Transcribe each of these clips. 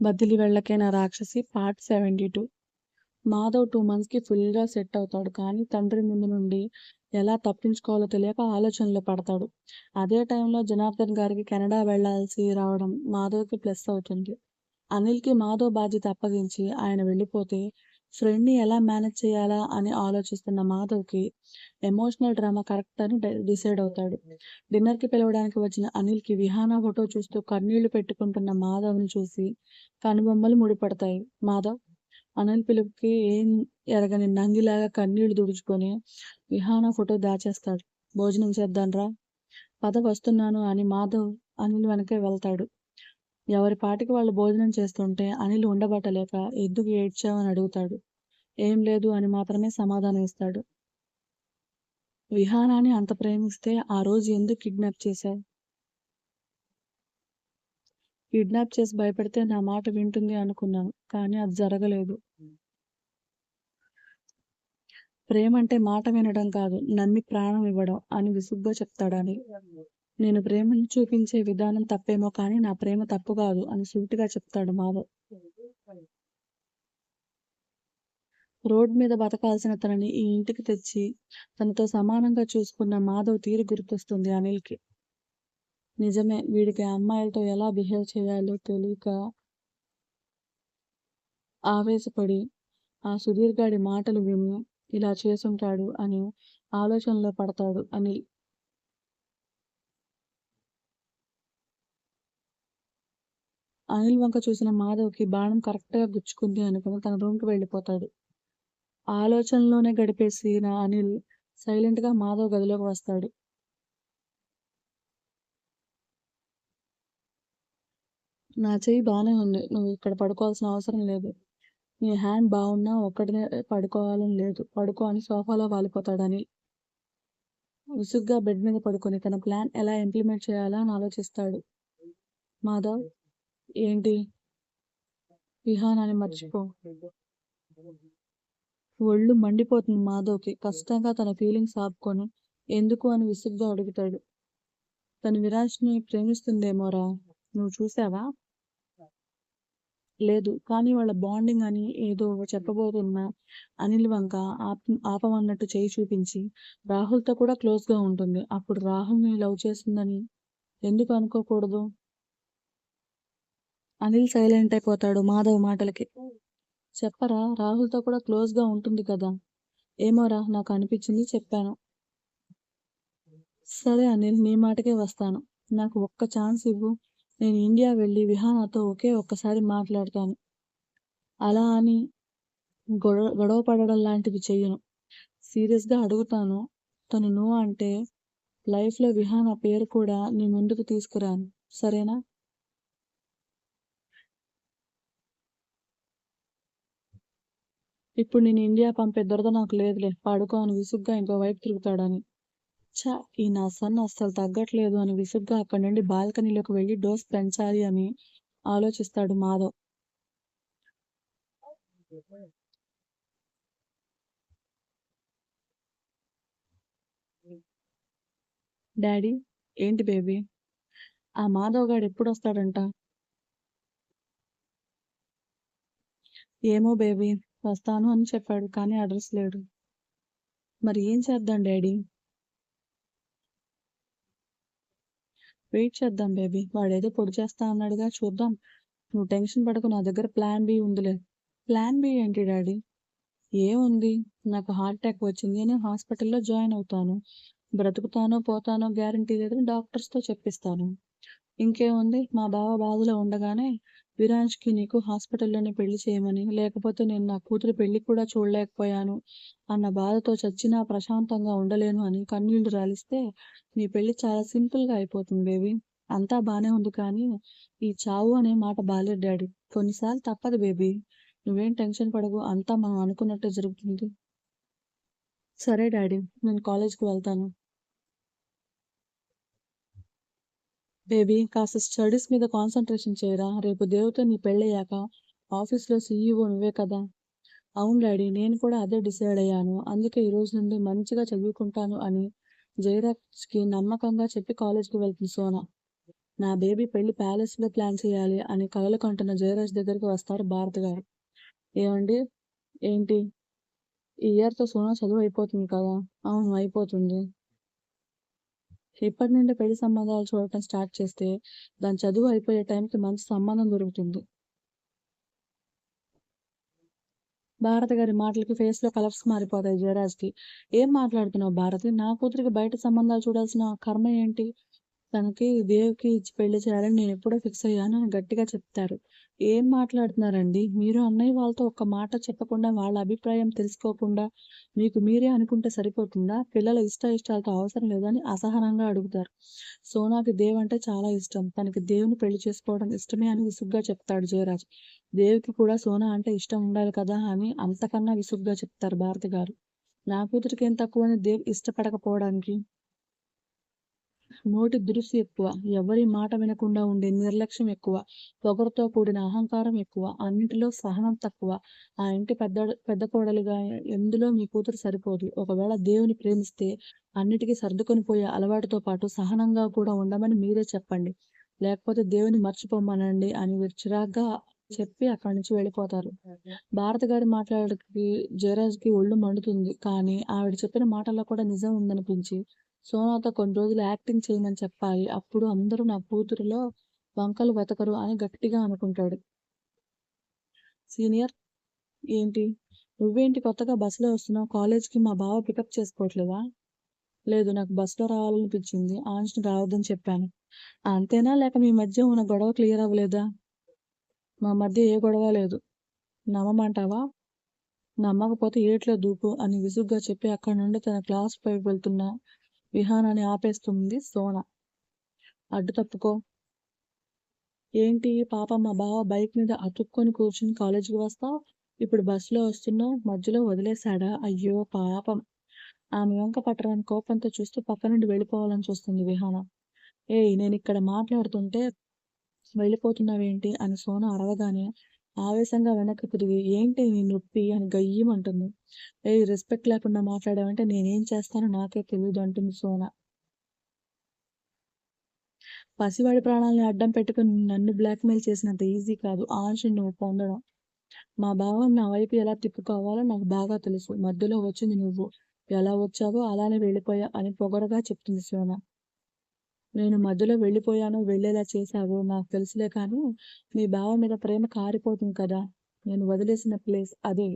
బదిలి వెళ్ళకైన Rakshasi part seventy two. Madhav two మంత్స్కి ఫుల్గా సెట్ అవుతాడు కానీ తండ్రి ముందు నుండి ఎలా తప్పించుకోవాలో తెలియక ఆలోచనలో పడతాడు. అదే టైంలో జనార్దన్ గారికి కెనడా వెళ్ళాల్సి రావడం మాధవ్కి ప్లస్ అవుతుంది. అనిల్కి మాధవ్ బాధ్యత అప్పగించి ఆయన వెళ్ళిపోతే ఫ్రెండ్ని ఎలా మేనేజ్ చేయాలా అని ఆలోచిస్తున్న మాధవ్కి ఎమోషనల్ డ్రామా కరెక్ట్ అని డిసైడ్ అవుతాడు. డిన్నర్కి పిలవడానికి వచ్చిన అనిల్కి విహానా ఫోటో చూస్తూ కన్నీళ్ళు పెట్టుకుంటున్న మాధవ్ని చూసి కనుబొమ్మలు ముడిపడతాయి. మాధవ్ అనిల్ పిలుపుకి ఏం ఎరగని నంగిలాగా కన్నీళ్ళు తుడుచుకొని విహానా ఫోటో దాచేస్తాడు. భోజనం చేద్దాంరా. పద వస్తున్నాను అని మాధవ్ అనిల్ వెనకే వెళ్తాడు. ఎవరి పాటికి వాళ్ళు భోజనం చేస్తుంటే అనిల్ ఉండబట్టలేక ఎందుకు ఏడ్చావని అడుగుతాడు. ఏం లేదు అని మాత్రమే సమాధానం ఇస్తాడు. విహానాన్ని అంత ప్రేమిస్తే ఆ రోజు ఎందుకు కిడ్నాప్ చేశావు? కిడ్నాప్ చేసి భయపెడితే నా మాట వింటుంది అనుకున్నాను కానీ అది జరగలేదు. ప్రేమ అంటే మాట వినడం కాదు నమ్మి ప్రాణం ఇవ్వడం అని విసుగ్గా చెప్తాడని నేను ప్రేమను చూపించే విధానం తప్పేమో కానీ నా ప్రేమ తప్పు కాదు అని సూటిగా చెప్తాడు మాధవ్ రోడ్ మీద బతకాల్సిన తనని ఈ ఇంటికి తెచ్చి తనతో సమానంగా చూసుకున్న మాధవ్ తీరు గుర్తొస్తుంది అనిల్కి. నిజమే వీడికి అమ్మాయిలతో ఎలా బిహేవ్ చేయాలో తెలియక ఆవేశపడి ఆ సుధీర్ గాడి మాటలు విని ఇలా చేసుంటాడు అని ఆలోచనలో పడతాడు అనిల్. అనిల్ వంక చూసిన మాధవ్కి బాణం కరెక్ట్గా గుచ్చుకుంది అనుకుని తన రూమ్కి వెళ్ళిపోతాడు. ఆలోచనలోనే గడిపేసిన అనిల్ సైలెంట్గా మాధవ్ గదిలోకి వస్తాడు. నా చెయ్యి బాగానే ఉంది నువ్వు ఇక్కడ పడుకోవాల్సిన అవసరం లేదు. నీ హ్యాండ్ బాగున్నా ఒక్కడినే పడుకోవాలని లేదు. పడుకో అని సోఫాలో వాలిపోతాడు అనిల్. విసుగ్గా బెడ్ మీద పడుకొని తన ప్లాన్ ఎలా ఇంప్లిమెంట్ చేయాలా అని ఆలోచిస్తాడు. మాధవ్ ఏంటి? విహానాన్ని మర్చిపో. ఒళ్ళు మండిపోతుంది మాధవ్కి. కష్టంగా తన ఫీలింగ్స్ ఆపుకొని ఎందుకు అని విసుగ్గా అడుగుతాడు. తను విరాజ్ని ప్రేమిస్తుందేమోరా? నువ్వు చూసావా? లేదు కానీ వాళ్ళ బాండింగ్ అని ఏదో చెప్పబోతున్న అనిల్ వంక ఆప్ ఆపమన్నట్టు చేయి చూపించి రాహుల్తో కూడా క్లోజ్గా ఉంటుంది. అప్పుడు రాహుల్ని లవ్ చేస్తుందని ఎందుకు అనుకోకూడదు? అనిల్ సైలెంట్ అయిపోతాడు మాధవ్ మాటలకి. చెప్పరా రాహుల్తో కూడా క్లోజ్గా ఉంటుంది కదా. ఏమోరా నాకు అనిపించింది చెప్పాను. సరే అనిల్ నీ మాటకే వస్తాను. నాకు ఒక్క ఛాన్స్ ఇవ్వు. నేను ఇండియా వెళ్ళి విహానాతో ఒకే ఒక్కసారి మాట్లాడతాను. అలా అని గొడవ గొడవ పడడం లాంటివి చెయ్యను. సీరియస్గా అడుగుతాను. తను నువ్వు అంటే లైఫ్లో విహాన పేరు కూడా నీ ముందుకు తీసుకురాను. సరేనా? ఇప్పుడు నేను ఇండియా పంపే దొరద నాకు లేదులే. పడుకో అని విసుగ్గా ఇంకో వైపు తిరుగుతాడని. చా ఈ నా సన్ అస్సలు తగ్గట్లేదు అని విసుగ్గా అక్కడి నుండి బాల్కనీలోకి వెళ్ళి డోస్ పెంచాలి అని ఆలోచిస్తాడు మాధవ్. డాడీ ఏంటి బేబీ? ఆ మాధవ్ గాడు ఎప్పుడు వస్తాడంట ఏమో బేబీ. వస్తాను అని చెప్పాడు కానీ అడ్రస్ లేడు మరి ఏం చేద్దాం డాడీ? వెయిట్ చేద్దాం బేబీ. వాడేదో పొడి చేస్తా అన్నాడుగా చూద్దాం. నువ్వు టెన్షన్ పడకు నా దగ్గర ప్లాన్ బి ఉందిలే. ప్లాన్ బి ఏంటి డాడీ? ఏముంది నాకు హార్ట్ అటాక్ వచ్చింది నేను హాస్పిటల్లో జాయిన్ అవుతాను. బ్రతుకుతానో పోతానో గ్యారంటీ లేదని డాక్టర్స్తో చెప్పిస్తాను. ఇంకేముంది? మా బావ బాధలో ఉండగానే విరాజ్కి నీకు హాస్పిటల్లోనే పెళ్ళి చేయమని లేకపోతే నేను నా కూతురు పెళ్ళి కూడా చూడలేకపోయాను అన్న బాధతో చచ్చినా ప్రశాంతంగా ఉండలేను అని కన్నీళ్ళు రాలిస్తే నీ పెళ్ళి చాలా సింపుల్గా అయిపోతుంది బేబీ. అంతా బానే ఉంది కానీ ఈ చావు అనే మాట బాలేదు డాడీ. కొన్నిసార్లు తప్పదు బేబీ. నువ్వేం టెన్షన్ పడవు అంతా మనం అనుకున్నట్టే జరుగుతుంది. సరే డాడీ నేను కాలేజ్కి వెళ్తాను. బేబీ కాస్త స్టడీస్ మీద కాన్సన్ట్రేషన్ చేయరా రేపు దేవుతో నీ పెళ్ళయ్యాక ఆఫీస్లో సీఈఓ నువ్వే కదా అవును డాడీ నేను కూడా అదే డిసైడ్ అయ్యాను అందుకే ఈ రోజు నుండి మంచిగా చదువుకుంటాను అని జయరాజ్కి నమ్మకంగా చెప్పి కాలేజ్కి వెళ్తుంది సోనా నా బేబీ పెళ్ళి ప్యాలెస్‌లో ప్లాన్ చేయాలి అని కలలు కంటున్న జయరాజ్ దగ్గరికి వస్తారు భారత్ గారు. ఏమండి ఏంటి? ఈ ఇయర్‌తో సోనా చదువు అయిపోతుంది కదా! అవును అయిపోతుంది. ఇప్పటి నుండి పెళ్ళి సంబంధాలు చూడటం స్టార్ట్ చేస్తే దాని చదువు అయిపోయే టైంకి మంచి సంబంధం దొరుకుతుంది. భారత గారి మాటలకి ఫేస్‌లో కలర్స్ మారిపోతాయి జయరాజ్‌కి. ఏం మాట్లాడుతున్నావు భారతి? నా కూతురికి బయట సంబంధాలు చూడాల్సిన కర్మ ఏంటి? తనకి దేవికి ఇచ్చి పెళ్ళి చేయాలని నేను ఎప్పుడో ఫిక్స్ అయ్యాను అని గట్టిగా చెప్తారు. ఏం మాట్లాడుతున్నారండి? మీరు అన్నయ్య వాళ్ళతో ఒక్క మాట చెప్పకుండా, వాళ్ళ అభిప్రాయం తెలుసుకోకుండా మీకు మీరే అనుకుంటే సరిపోతుందా? పిల్లల ఇష్ట ఇష్టాలతో అవసరం లేదని అసహనంగా అడుగుతారు. సోనాకి దేవ్ అంటే చాలా ఇష్టం. తనకి దేవుని పెళ్ళి చేసుకోవడం ఇష్టమే అని విసుగ్గా చెప్తాడు జయరాజ్. దేవికి కూడా సోనా అంటే ఇష్టం ఉండాలి కదా అని అంతకన్నా విసుగ్గా చెప్తారు భారతి గారు. నా కూతురికి ఏం తక్కువని దేవ్ ఇష్టపడకపోవడానికి? నోటి దురుసు ఎక్కువ. ఎవరి మాట వినకుండా ఉండే నిర్లక్ష్యం ఎక్కువ. పొగరుతో కూడిన అహంకారం ఎక్కువ. అన్నింటిలో సహనం తక్కువ. ఆ ఇంటి పెద్ద పెద్ద కోడలుగా ఎందులో మీ కూతురు సరిపోదు. ఒకవేళ దేవుని ప్రేమిస్తే అన్నిటికీ సర్దుకొని పోయే అలవాటుతో పాటు సహనంగా కూడా ఉండమని మీరే చెప్పండి. లేకపోతే దేవుని మర్చిపోమనండి అని చిరాగ్గా చెప్పి అక్కడి నుంచి వెళ్ళిపోతారు. భారత గారి మాటలకి జయరాజ్‌కి ఒళ్ళు మండుతుంది. కానీ ఆవిడ చెప్పిన మాటల్లో కూడా నిజం ఉందనిపించి సోనాతో కొన్ని రోజులు యాక్టింగ్ చేయమని చెప్పాలి. అప్పుడు అందరూ నా కూతురిలో వంకలు వెతకరు అని గట్టిగా అనుకుంటాడు. సీనియర్ ఏంటి? నువ్వేంటి కొత్తగా బస్సులో వస్తున్నావు? కాలేజ్‌కి మా బావ పికప్ చేసుకోవట్లేదా? లేదు నాకు బస్సులో రావాలనిపించింది. ఆంజ్‌ని రావద్దని చెప్పాను. అంతేనా లేక మీ మధ్య ఉన్న గొడవ క్లియర్ అవ్వలేదా? మా మధ్య ఏ గొడవ లేదు. నమ్మమంటావా? నమ్మకపోతే ఏట్లో దూకు అని విసుగ్గా చెప్పి అక్కడి నుండి తన క్లాస్ పైకి వెళ్తున్న విహానాన్ని ఆపేస్తుంది సోన. అడ్డు తప్పుకో. ఏంటి పాపం మా బావ బైక్ మీద అతుక్కొని కూర్చుని కాలేజీకి వస్తావు. ఇప్పుడు బస్సులో వస్తున్నావు. మధ్యలో వదిలేశాడా? అయ్యో పాపం! ఆమె వంక పట్టరాని కోపంతో చూస్తూ పక్క నుండి వెళ్ళిపోవాలని చూస్తుంది విహాన. ఏయ్ ఇక్కడ మాట్లాడుతుంటే వెళ్ళిపోతున్నావేంటి? అని సోన అరవగానే ఆవేశంగా వెనక్కి తిరిగి ఏంటి నీ నొప్పి? అని గయ్యమంటుంది ఏ రెస్పెక్ట్ లేకుండా మాట్లాడావంటే నేనేం చేస్తానో నాకే తెలియదు అంటుంది సోన. పసివాడి ప్రాణాల్ని అడ్డం పెట్టుకుని నన్ను బ్లాక్‌మెయిల్ చేసినంత ఈజీ కాదు ఆంజ్‌ని నువ్వు పొందడం. మా బావని నా వైపు ఎలా తిప్పుకోవాలో నాకు బాగా తెలుసు. మధ్యలో వచ్చింది నువ్వు. ఎలా వచ్చావో అలానే వెళ్ళిపోయా అని పొగడగా చెప్తుంది సోనా నేను మధ్యలో వెళ్ళిపోయాను, వెళ్ళేలా చేశావు నాకు తెలుసులే కానీ మీ బావ మీద ప్రేమ కారిపోతుంది కదా! నేను వదిలేసిన ప్లేస్ అదే.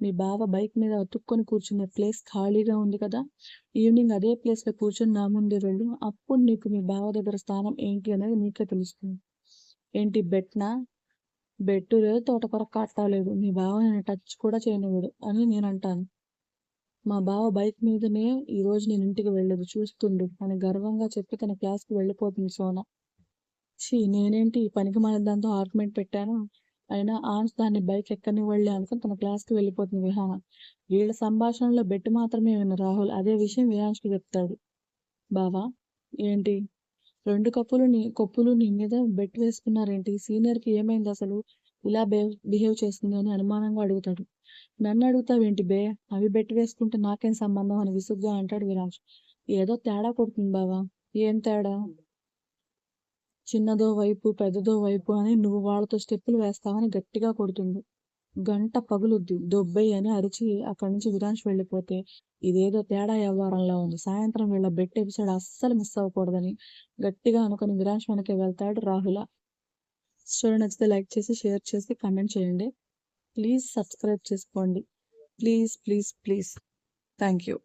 మీ బావ బైక్ మీద అతుక్కొని కూర్చునే ప్లేస్ ఖాళీగా ఉంది కదా! ఈవినింగ్ అదే ప్లేస్‌లో కూర్చొని నా ముందే వెళ్ళు. అప్పుడు నీకు మీ బావ దగ్గర స్థానం ఏంటి అనేది నీకే తెలుస్తుంది. ఏంటి బెట్నా? బెట్టు లేదు, తోటకూర కట్టా లేదు. మీ బావ టచ్ కూడా చేయనివ్వడు అని నేను అంటాను మా బావ బైక్ మీదనే ఈరోజు నేను ఇంటికి వెళ్ళదు చూస్తుండు అని గర్వంగా చెప్పి తన క్లాస్‌కి వెళ్ళిపోతుంది సోన. ఛీ! నేనేంటి ఈ మన దాంతో ఆర్గ్యుమెంట్ పెట్టాను. అయినా ఆన్స్ దాన్ని బైక్ ఎక్కనివ్వడులే అనుకుని తన క్లాస్‌కి వెళ్ళిపోతుంది విహాన. వీళ్ళ సంభాషణలో బెట్టు మాత్రమే విన్న రాహుల్ అదే విషయం విహాన్స్కి చెప్తాడు. బావా! ఏంటి? రెండు కప్పులు నీ కప్పులు నీ మీద బెట్ వేసుకున్నారేంటి? సీనియర్‌కి ఏమైందసలు? ఇలా బే బిహేవ్ చేస్తుంది అని అనుమానంగా అడుగుతాడు. నన్ను అడుగుతావేంటి బే? అవి బెట్ వేసుకుంటే నాకేం సంబంధం అని విసుగ్గా అంటాడు విరాజ్. ఏదో తేడా కొడుతుంది బావా! ఏం తేడా? చిన్నదో వైపు, పెద్దదో వైపు అని నువ్వు వాళ్ళతో స్టెప్పులు వేస్తావని గట్టిగా కొడుతుంది. గంట పగులుద్ది. దొబ్బెయ్ అని అరిచి అక్కడి నుంచి విరాంష్ వెళ్ళిపోతే ఇదేదో తేడా వ్యవహారంలో ఉంది. సాయంత్రం వీళ్ళ బెట్ ఎపిసోడ్ అస్సలు మిస్ అవ్వకూడదని గట్టిగా అనుకుని విరాంష్ వెనకే వెళ్తాడు రాహుల. స్టోరీ నచ్చితే లైక్ చేసి, షేర్ చేసి, కామెంట్ చేయండి. ప్లీజ్ సబ్స్క్రైబ్ చేసుకోండి. Please, please, please. Thank you.